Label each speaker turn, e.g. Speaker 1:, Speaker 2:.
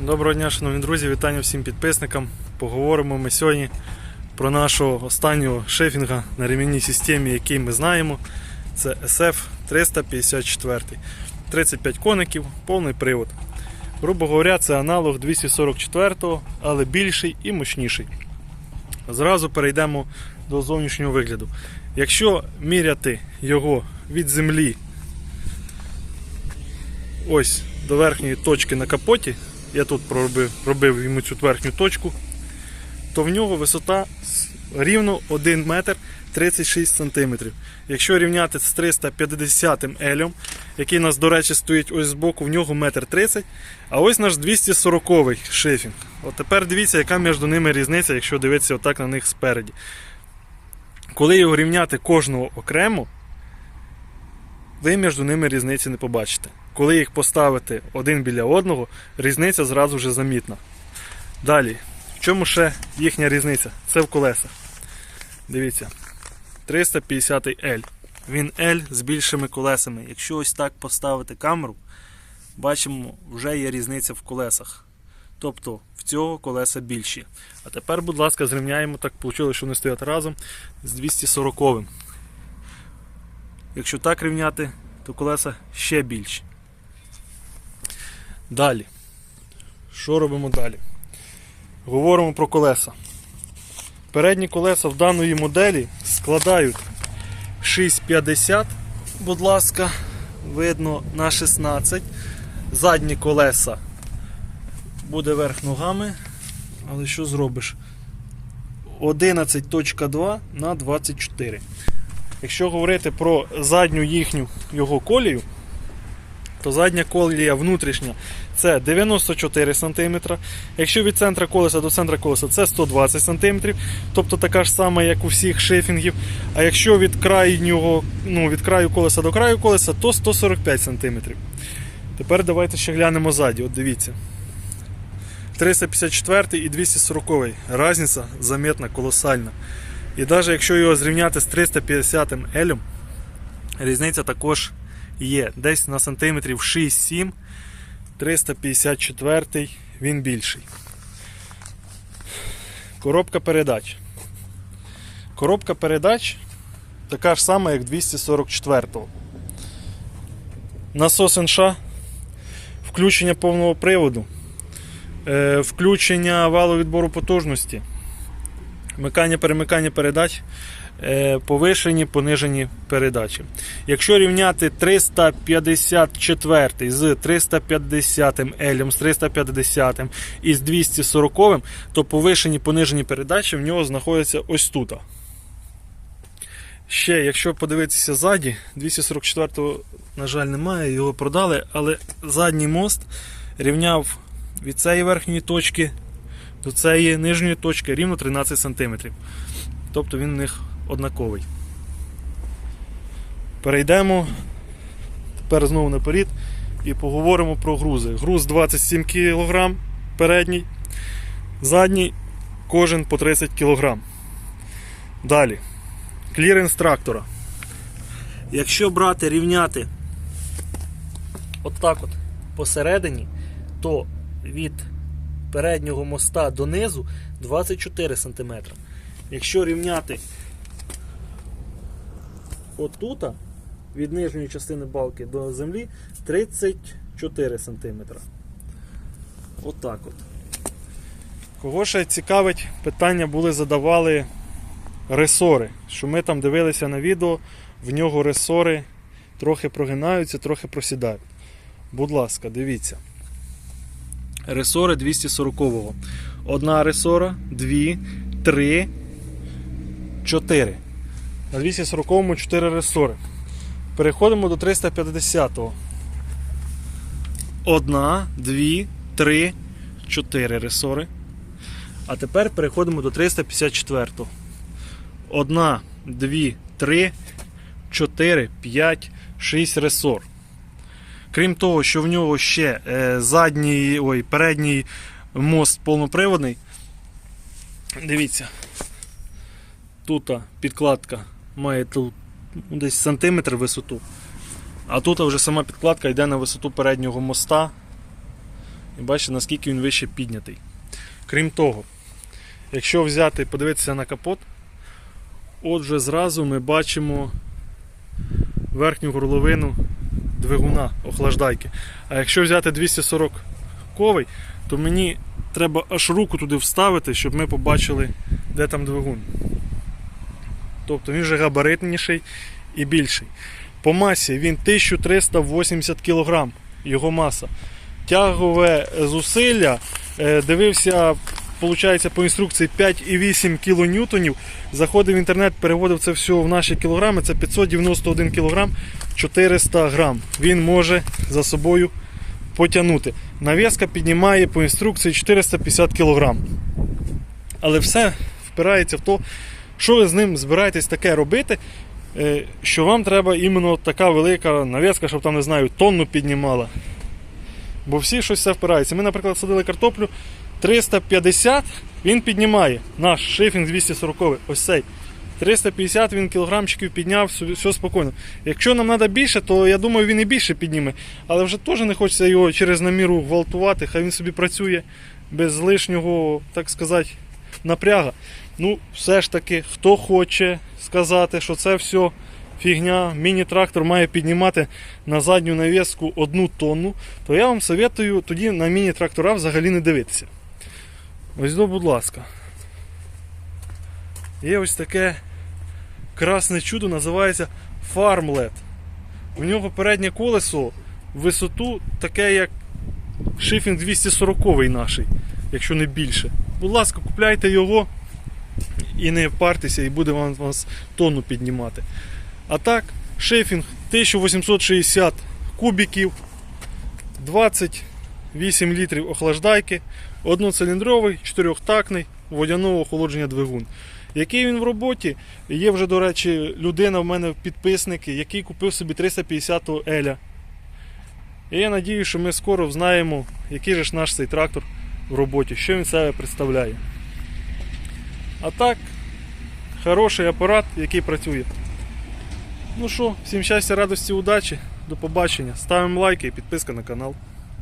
Speaker 1: Доброго дня, шановні друзі, вітання всім підписникам. Поговоримо ми сьогодні про нашого останнього шефінга на ремінній системі, який ми знаємо. Це SF 354. 35 коників, повний привод. Грубо говоря, це аналог 244, але більший і мощніший. Зразу перейдемо до зовнішнього вигляду. Якщо міряти його від землі ось до верхньої точки на капоті, я тут проробив робив йому цю верхню точку, то в нього висота рівно 1 метр 36 сантиметрів. Якщо рівняти з 350 елем, який у нас, до речі, стоїть ось збоку, в нього 1,30 м, а ось наш 240 шифінг. От тепер дивіться, яка між ними різниця, якщо дивитися отак на них спереді. Коли його рівняти кожного окремо, ви між ними різниці не побачите. Коли їх поставити один біля одного, різниця зразу вже замітна. Далі, в чому ще їхня різниця? Це в колесах. Дивіться, 350 L. Він L з більшими колесами. Якщо ось так поставити камеру, бачимо, вже є різниця в колесах. Тобто в цього колеса більші. А тепер, будь ласка, зрівняємо, так вийшло, що вони стоять разом з 240 Якщо так рівняти, то колеса ще більші. Далі. Що робимо далі? Говоримо про колеса. Передні колеса в даної моделі складають 6,50, будь ласка, видно на 16. Задні колеса буде верх ногами. Але що зробиш? 11.2 на 24. Якщо говорити про задню їхню його колію, то задня колія внутрішня це 94 см. Якщо від центра колеса до центра колеса це 120 см, тобто така ж сама, як у всіх шифінгів. А якщо від крайнього, ну, від краю колеса до краю колеса, то 145 см. Тепер давайте ще глянемо ззаді. От дивіться. 354 і 240. Разниця заметна, колосальна. І навіть якщо його зрівняти з 350 елем, різниця також є. Десь на сантиметрів 6-7, 354 він більший. Коробка передач. Коробка передач така ж сама, як 244-го. Насос НШ, включення повного приводу, е, включення валу відбору потужності. Вмикання перемикання передач, е, повишені, понижені передачі. Якщо рівняти 354 з 350 L, з 350 і з 240, то повишені, понижені передачі в нього знаходяться ось тут. Ще, якщо подивитися ззаді, 244-го, на жаль, немає, його продали, але задній мост рівняв від цієї верхньої точки до цієї нижньої точки рівно 13 см. Тобто він у них однаковий. Перейдемо тепер знову наперед і поговоримо про грузи. Груз 27 кг передній, задній кожен по 30 кг. Далі. Кліренс трактора. Якщо брати рівняти отак от посередині, то від переднього моста донизу 24 см. Якщо рівняти отута, від нижньої частини балки до землі 34 см. Отак от. Кого ще цікавить, питання були задавали ресори. Що ми там дивилися на відео, в нього ресори трохи прогинаються, трохи просідають. Будь ласка, дивіться. Ресори 240-го. Одна ресора, дві, три, чотири. На 240-му 4 ресори. Переходимо до 350-го. Одна, дві, три, чотири ресори. А тепер переходимо до 354-го. Одна, дві, три, чотири, п'ять, шість ресор. Крім того, що в нього ще е, задній, ой, передній мост повноприводний. Дивіться. Тут підкладка має тут ну, десь сантиметр висоту. А тут вже сама підкладка йде на висоту переднього моста. І бачите, наскільки він вище піднятий. Крім того, якщо взяти подивитися на капот, отже зразу ми бачимо верхню горловину двигуна охлаждайки. А якщо взяти 240 ковий, то мені треба аж руку туди вставити, щоб ми побачили, де там двигун. Тобто він вже габаритніший і більший. По масі він 1380 кг, його маса. Тягове зусилля, е, дивився, виходить, по інструкції 5,8 кН. Заходив в інтернет, переводив це все в наші кілограми. Це 591 кг 400 грам. Він може за собою потягнути. Нав'язка піднімає по інструкції 450 кг. Але все впирається в те, що ви з ним збираєтесь таке робити, е, що вам треба іменно така велика нав'язка, щоб там, не знаю, тонну піднімала. Бо всі щось все впирається. Ми, наприклад, садили картоплю 350, він піднімає наш шифінг 240 ось цей. 350 він кілограмчиків підняв, все, спокійно. Якщо нам треба більше, то я думаю, він і більше підніме. Але вже теж не хочеться його через наміру гвалтувати, хай він собі працює без лишнього, так сказати, напряга. Ну, все ж таки, хто хоче сказати, що це все фігня, міні-трактор має піднімати на задню навіску одну тонну, то я вам советую тоді на міні-трактора взагалі не дивитися. Ось, до, будь ласка. Є ось таке красне чудо, називається Farmlet. В нього переднє колесо в висоту таке, як шифінг 240 наш, якщо не більше. Будь ласка, купляйте його і не партеся, і буде вам вас тонну піднімати. А так, шифінг 1860 кубіків, 28 літрів охлаждайки, одноциліндровий, чотирьохтактний водяного охолодження двигун. Який він в роботі? Є вже, до речі, людина в мене підписники, який купив собі 350 Еля. І я надію, що ми скоро знаємо, який же ж наш цей трактор в роботі, що він себе представляє. А так, хороший апарат, який працює. Ну що, всім щастя, радості, удачі, до побачення. Ставимо лайки і підписка на канал.